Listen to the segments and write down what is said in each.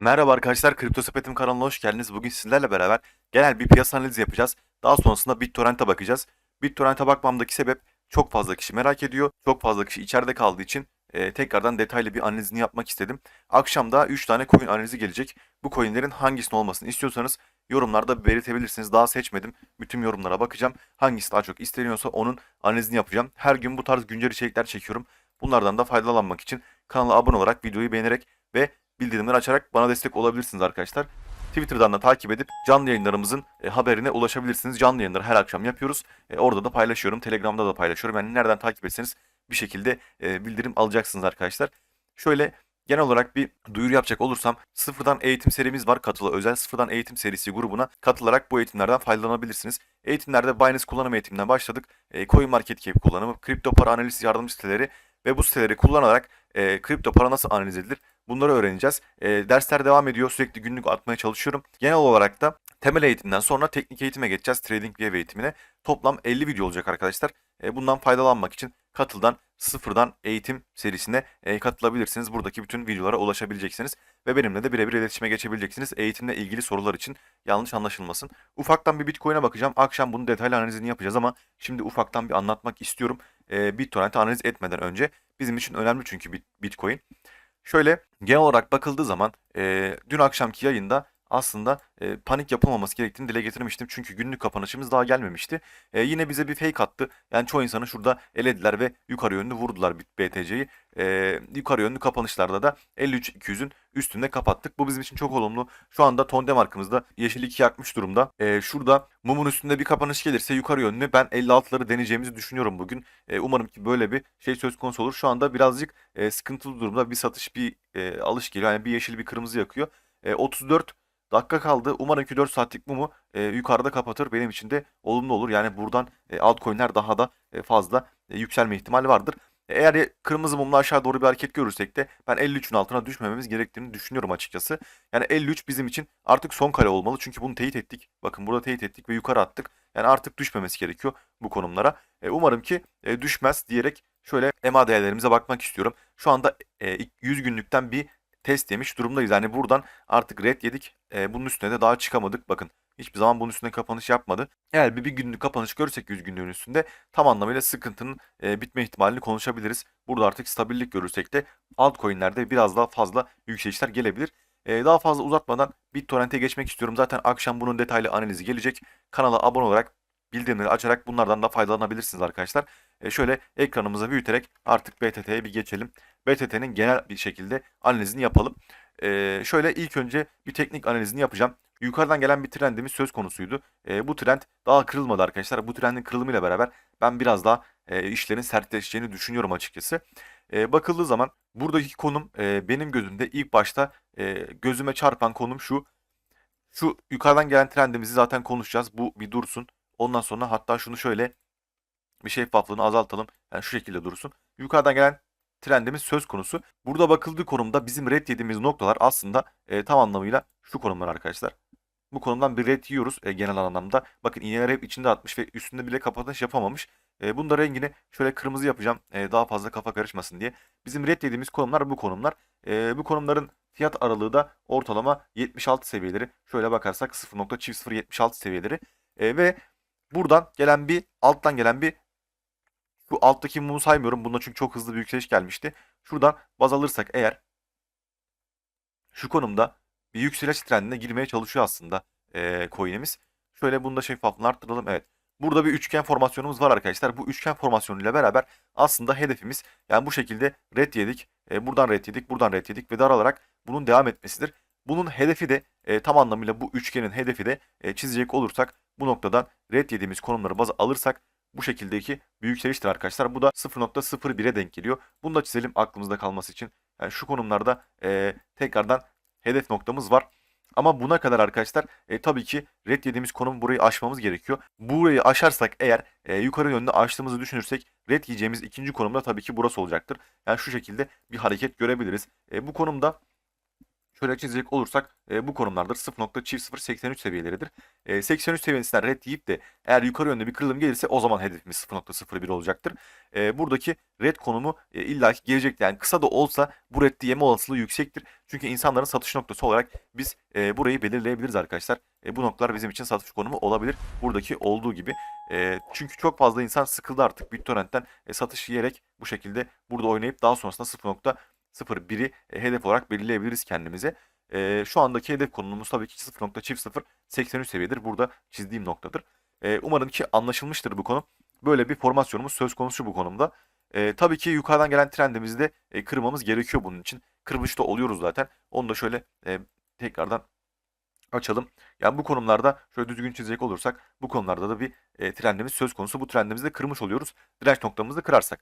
Merhaba arkadaşlar, Kripto Sepetim kanalına hoş geldiniz. Bugün sizlerle beraber genel bir piyasa analizi yapacağız. Daha sonrasında BitTorrent'e bakacağız. BitTorrent'e bakmamdaki sebep çok fazla kişi merak ediyor. Çok fazla kişi içeride kaldığı için e, tekrardan detaylı bir analizini yapmak istedim. Akşam da 3 tane coin analizi gelecek. Bu coinlerin hangisinin olmasını istiyorsanız yorumlarda belirtebilirsiniz. Daha seçmedim. Bütün yorumlara bakacağım. Hangisi daha çok isteniyorsa onun analizini yapacağım. Her gün bu tarz güncel içerikler çekiyorum. Bunlardan da faydalanmak için kanala abone olarak, videoyu beğenerek ve bildirimleri açarak bana destek olabilirsiniz arkadaşlar. Twitter'dan da takip edip canlı yayınlarımızın e, haberine ulaşabilirsiniz. Canlı yayınları her akşam yapıyoruz. E, orada da paylaşıyorum. Telegram'da da paylaşıyorum. Yani nereden takip etseniz bir şekilde e, bildirim alacaksınız arkadaşlar. Şöyle genel olarak bir duyuru yapacak olursam sıfırdan eğitim serimiz var. Katılı özel sıfırdan eğitim serisi grubuna katılarak bu eğitimlerden faydalanabilirsiniz. Eğitimlerde Binance kullanım eğitiminden başladık. E, CoinMarketCap kullanımı, kripto para analiz yardımcı siteleri ve bu siteleri kullanarak kripto para nasıl analiz edilir bunları öğreneceğiz. E, dersler devam ediyor. Sürekli günlük atmaya çalışıyorum. Genel olarak da temel eğitimden sonra teknik eğitime geçeceğiz. Trading View eğitimine. Toplam 50 video olacak arkadaşlar. E, bundan faydalanmak için katıldan sıfırdan eğitim serisine e, katılabilirsiniz. Buradaki bütün videolara ulaşabileceksiniz ve benimle de birebir iletişime geçebileceksiniz. Eğitimle ilgili sorular için yanlış anlaşılmasın. Ufaktan bir Bitcoin'e bakacağım. Akşam bunun detaylı analizini yapacağız ama şimdi ufaktan bir anlatmak istiyorum. E, BitTorrent'i analiz etmeden önce bizim için önemli çünkü Bitcoin. Şöyle genel olarak bakıldığı zaman e, dün akşamki yayında aslında e, panik yapılmaması gerektiğini dile getirmiştim. Çünkü günlük kapanışımız daha gelmemişti. E, yine bize bir fake attı. Yani çoğu insanı şurada elediler ve yukarı yönlü vurdular BTC'yi. E, yukarı yönlü kapanışlarda da 53-200'ün üstünde kapattık. Bu bizim için çok olumlu. Şu anda tonde markımızda yeşil 2 yakmış durumda. E, şurada mumun üstünde bir kapanış gelirse yukarı yönlü ben 56'ları deneyeceğimizi düşünüyorum bugün. E, umarım ki böyle bir şey söz konusu olur. Şu anda birazcık e, sıkıntılı durumda. Bir satış bir e, alış geliyor. Yani bir yeşil bir kırmızı yakıyor. E, 34 dakika kaldı. Umarım ki 4 saatlik mumu e, yukarıda kapatır. Benim için de olumlu olur. Yani buradan e, altcoin'ler daha da e, fazla e, yükselme ihtimali vardır. E, eğer kırmızı mumla aşağı doğru bir hareket görürsek de ben 53'ün altına düşmememiz gerektiğini düşünüyorum açıkçası. Yani 53 bizim için artık son kale olmalı. Çünkü bunu teyit ettik. Bakın burada teyit ettik ve yukarı attık. Yani artık düşmemesi gerekiyor bu konumlara. E, umarım ki e, düşmez diyerek şöyle EMA değerlerimize bakmak istiyorum. Şu anda e, 100 günlükten bir test yemiş durumdayız. Yani buradan artık red yedik. E, bunun üstüne de daha çıkamadık. Bakın hiçbir zaman bunun üstüne kapanış yapmadı. Eğer bir, bir günlük kapanış görürsek 100 günlüğün üstünde tam anlamıyla sıkıntının e, bitme ihtimalini konuşabiliriz. Burada artık stabillik görürsek de altcoin'lerde biraz daha fazla yükselişler gelebilir. E, daha fazla uzatmadan BitTorrent'e geçmek istiyorum. Zaten akşam bunun detaylı analizi gelecek. Kanala abone olarak bildirimleri açarak bunlardan da faydalanabilirsiniz arkadaşlar. E, şöyle ekranımıza büyüterek artık BTT'ye bir geçelim. BTT'nin genel bir şekilde analizini yapalım. E, şöyle ilk önce bir teknik analizini yapacağım. Yukarıdan gelen bir trendimiz söz konusuydu. E, bu trend daha kırılmadı arkadaşlar. Bu trendin kırılımıyla beraber ben biraz daha e, işlerin sertleşeceğini düşünüyorum açıkçası. E, bakıldığı zaman buradaki konum e, benim gözümde ilk başta e, gözüme çarpan konum şu. Şu yukarıdan gelen trendimizi zaten konuşacağız. Bu bir dursun. Ondan sonra hatta şunu şöyle bir şeffaflığını azaltalım. Yani şu şekilde dursun. Yukarıdan gelen trendimiz söz konusu. Burada bakıldığı konumda bizim red yediğimiz noktalar aslında e, tam anlamıyla şu konumlar arkadaşlar. Bu konumdan bir red yiyoruz e, genel anlamda. Bakın iğneler hep içinde atmış ve üstünde bile kapatış yapamamış. E, bunu da rengini şöyle kırmızı yapacağım. E, daha fazla kafa karışmasın diye. Bizim red yediğimiz konumlar bu konumlar. E, bu konumların fiyat aralığı da ortalama 76 seviyeleri. Şöyle bakarsak 0.0076 seviyeleri. E, ve buradan gelen bir alttan gelen bir bu alttaki mumu saymıyorum. Bunda çünkü çok hızlı bir yükseliş gelmişti. Şuradan baz alırsak eğer şu konumda bir yükseliş trendine girmeye çalışıyor aslında e, coin'imiz. Şöyle bunda şeffaflığını arttıralım. Evet. Burada bir üçgen formasyonumuz var arkadaşlar. Bu üçgen formasyonuyla beraber aslında hedefimiz yani bu şekilde red yedik. E, buradan red yedik, buradan red yedik ve daralarak bunun devam etmesidir. Bunun hedefi de e, tam anlamıyla bu üçgenin hedefi de e, çizecek olursak bu noktadan red yediğimiz konumları baz alırsak bu şekildeki bir yükseliştir arkadaşlar. Bu da 0.01'e denk geliyor. Bunu da çizelim aklımızda kalması için. Yani şu konumlarda e, tekrardan hedef noktamız var. Ama buna kadar arkadaşlar e, tabii ki red yediğimiz konum burayı aşmamız gerekiyor. Burayı aşarsak eğer e, yukarı yönlü açtığımızı düşünürsek red yiyeceğimiz ikinci konumda tabii ki burası olacaktır. Yani şu şekilde bir hareket görebiliriz. E, bu konumda şöyle çizecek olursak e, bu konumlardır. 0.0083 seviyeleridir. E, 83 seviyesinden red deyip de eğer yukarı yönlü bir kırılım gelirse o zaman hedefimiz 0.01 olacaktır. E, buradaki red konumu e, illaki gelecektir. Yani kısa da olsa bu reddi yeme olasılığı yüksektir. Çünkü insanların satış noktası olarak biz e, burayı belirleyebiliriz arkadaşlar. E, bu noktalar bizim için satış konumu olabilir. Buradaki olduğu gibi. E, çünkü çok fazla insan sıkıldı artık BitTorrent'ten e, satış yiyerek bu şekilde burada oynayıp daha sonrasında 0. 0.1'i e, hedef olarak belirleyebiliriz kendimize. E, şu andaki hedef konumumuz tabii ki 0.00 83 seviyedir. Burada çizdiğim noktadır. E, umarım ki anlaşılmıştır bu konu. Böyle bir formasyonumuz söz konusu bu konumda. E, tabii ki yukarıdan gelen trendimizi de e, kırmamız gerekiyor bunun için. Kırmış da oluyoruz zaten. Onu da şöyle e, tekrardan açalım. Yani bu konumlarda şöyle düzgün çizecek olursak bu konularda da bir e, trendimiz söz konusu. Bu trendimizi de kırmış oluyoruz. Direnç noktamızı kırarsak.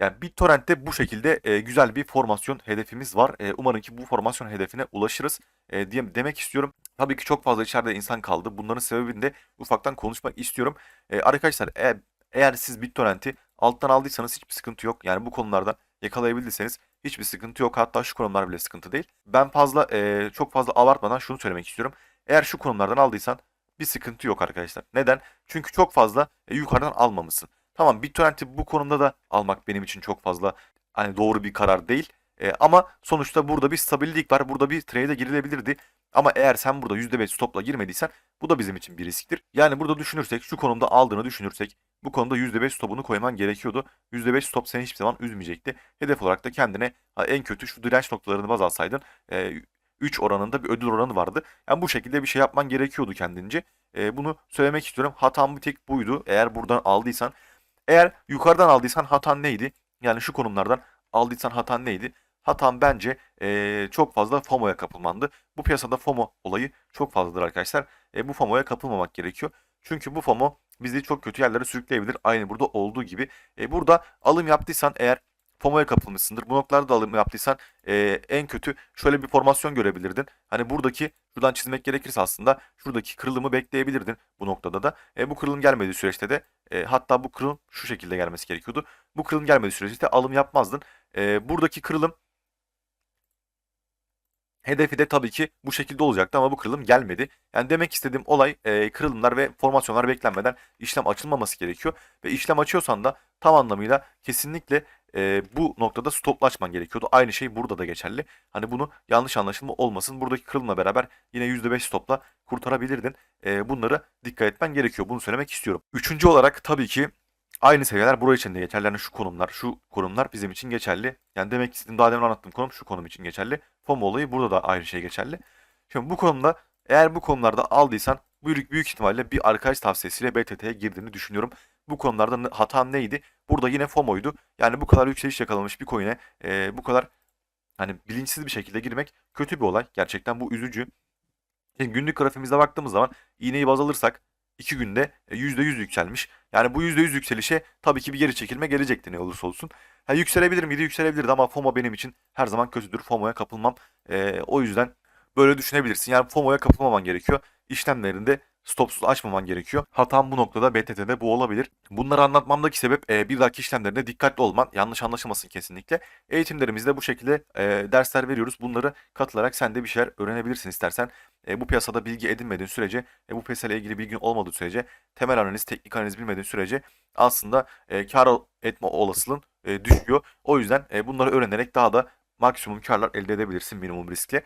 Yani BitTorrent'te bu şekilde e, güzel bir formasyon hedefimiz var. E, umarım ki bu formasyon hedefine ulaşırız e, diye demek istiyorum. Tabii ki çok fazla içeride insan kaldı. Bunların sebebini de ufaktan konuşmak istiyorum. E, arkadaşlar eğer, eğer siz BitTorrent'i alttan aldıysanız hiçbir sıkıntı yok. Yani bu konularda yakalayabildiyseniz hiçbir sıkıntı yok. Hatta şu konumlar bile sıkıntı değil. Ben fazla e, çok fazla abartmadan şunu söylemek istiyorum. Eğer şu konumlardan aldıysan bir sıkıntı yok arkadaşlar. Neden? Çünkü çok fazla e, yukarıdan almamışsın. Tamam BitTorrent'i bu konumda da almak benim için çok fazla hani doğru bir karar değil. E, ama sonuçta burada bir stabilik var. Burada bir trade'e girilebilirdi. Ama eğer sen burada %5 stopla girmediysen bu da bizim için bir risktir. Yani burada düşünürsek şu konumda aldığını düşünürsek bu konuda %5 stopunu koyman gerekiyordu. %5 stop seni hiçbir zaman üzmeyecekti. Hedef olarak da kendine en kötü şu direnç noktalarını baz alsaydın e, 3 oranında bir ödül oranı vardı. Yani bu şekilde bir şey yapman gerekiyordu kendince. E, bunu söylemek istiyorum. Hatam bir tek buydu. Eğer buradan aldıysan. Eğer yukarıdan aldıysan hatan neydi? Yani şu konumlardan aldıysan hatan neydi? Hatan bence e, çok fazla FOMO'ya kapılmandı. Bu piyasada FOMO olayı çok fazladır arkadaşlar. E, bu FOMO'ya kapılmamak gerekiyor. Çünkü bu FOMO bizi çok kötü yerlere sürükleyebilir. Aynı burada olduğu gibi. E, burada alım yaptıysan eğer FOMO'ya kapılmışsındır. Bu noktalarda da alım yaptıysan e, en kötü şöyle bir formasyon görebilirdin. Hani buradaki şuradan çizmek gerekirse aslında şuradaki kırılımı bekleyebilirdin bu noktada da. E, bu kırılım gelmediği süreçte de e, hatta bu kırılım şu şekilde gelmesi gerekiyordu. Bu kırılım gelmediği süreçte alım yapmazdın. E, buradaki kırılım Hedefi de tabii ki bu şekilde olacaktı ama bu kırılım gelmedi. Yani demek istediğim olay e, kırılımlar ve formasyonlar beklenmeden işlem açılmaması gerekiyor. Ve işlem açıyorsan da tam anlamıyla kesinlikle e, bu noktada stoplaşman gerekiyordu. Aynı şey burada da geçerli. Hani bunu yanlış anlaşılma olmasın. Buradaki kırılımla beraber yine %5 stopla kurtarabilirdin. E, bunları dikkat etmen gerekiyor. Bunu söylemek istiyorum. Üçüncü olarak tabii ki Aynı seviyeler buraya için de geçerli. Yani şu konumlar, şu konumlar bizim için geçerli. Yani demek istediğim daha demin anlattığım konum şu konum için geçerli. FOMO olayı burada da aynı şey geçerli. Şimdi bu konumda eğer bu konularda aldıysan büyük, büyük ihtimalle bir arkadaş tavsiyesiyle BTT'ye girdiğini düşünüyorum. Bu konularda hatam neydi? Burada yine FOMO'ydu. Yani bu kadar yükseliş yakalamış bir coin'e e, bu kadar hani bilinçsiz bir şekilde girmek kötü bir olay. Gerçekten bu üzücü. Şimdi günlük grafiğimizde baktığımız zaman iğneyi baz alırsak 2 günde %100 yükselmiş. Yani bu %100 yükselişe tabii ki bir geri çekilme gelecekti ne olursa olsun. Ha, yükselebilir miydi? Yükselebilirdi ama FOMO benim için her zaman kötüdür. FOMO'ya kapılmam. Ee, o yüzden böyle düşünebilirsin. Yani FOMO'ya kapılmaman gerekiyor. İşlemlerinde stopsuz açmaman gerekiyor. Hatam bu noktada BTT'de bu olabilir. Bunları anlatmamdaki sebep e, bir dahaki işlemlerinde dikkatli olman. Yanlış anlaşılmasın kesinlikle. Eğitimlerimizde bu şekilde e, dersler veriyoruz. Bunları katılarak sen de bir şeyler öğrenebilirsin istersen. E, bu piyasada bilgi edinmediğin sürece, e, bu piyasayla ilgili bilgin olmadığı sürece, temel analiz, teknik analiz bilmediğin sürece aslında e, kar etme olasılığın e, düşüyor. O yüzden e, bunları öğrenerek daha da maksimum karlar elde edebilirsin minimum riskle.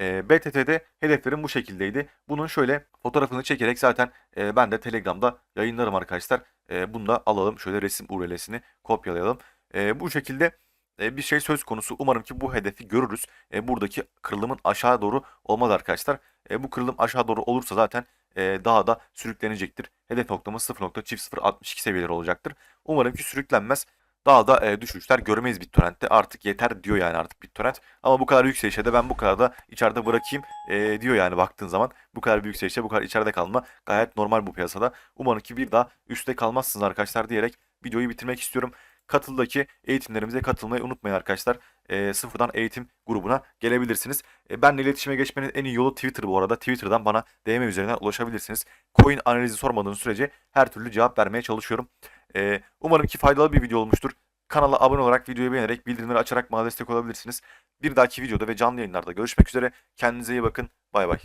E, BTT'de hedeflerim bu şekildeydi. Bunun şöyle fotoğrafını çekerek zaten e, ben de Telegram'da yayınlarım arkadaşlar. E, bunu da alalım. Şöyle resim URL'sini kopyalayalım. E, bu şekilde e, bir şey söz konusu. Umarım ki bu hedefi görürüz. E, buradaki kırılımın aşağı doğru olmaz arkadaşlar. E, bu kırılım aşağı doğru olursa zaten e, daha da sürüklenecektir. Hedef noktamız 0.0062 seviyeleri olacaktır. Umarım ki sürüklenmez. Daha da e, düşüşler görmeyiz BitTorrent'te. Artık yeter diyor yani artık BitTorrent. Ama bu kadar yükselişe de ben bu kadar da içeride bırakayım e, diyor yani baktığın zaman. Bu kadar büyük yükselişe bu kadar içeride kalma gayet normal bu piyasada. Umarım ki bir daha üstte kalmazsınız arkadaşlar diyerek videoyu bitirmek istiyorum. Katıldaki eğitimlerimize katılmayı unutmayın arkadaşlar. E, sıfırdan eğitim grubuna gelebilirsiniz. E, benle iletişime geçmenin en iyi yolu Twitter bu arada. Twitter'dan bana DM üzerinden ulaşabilirsiniz. Coin analizi sormadığınız sürece her türlü cevap vermeye çalışıyorum. E, umarım ki faydalı bir video olmuştur. Kanala abone olarak, videoyu beğenerek, bildirimleri açarak bana destek olabilirsiniz. Bir dahaki videoda ve canlı yayınlarda görüşmek üzere. Kendinize iyi bakın. Bay bay.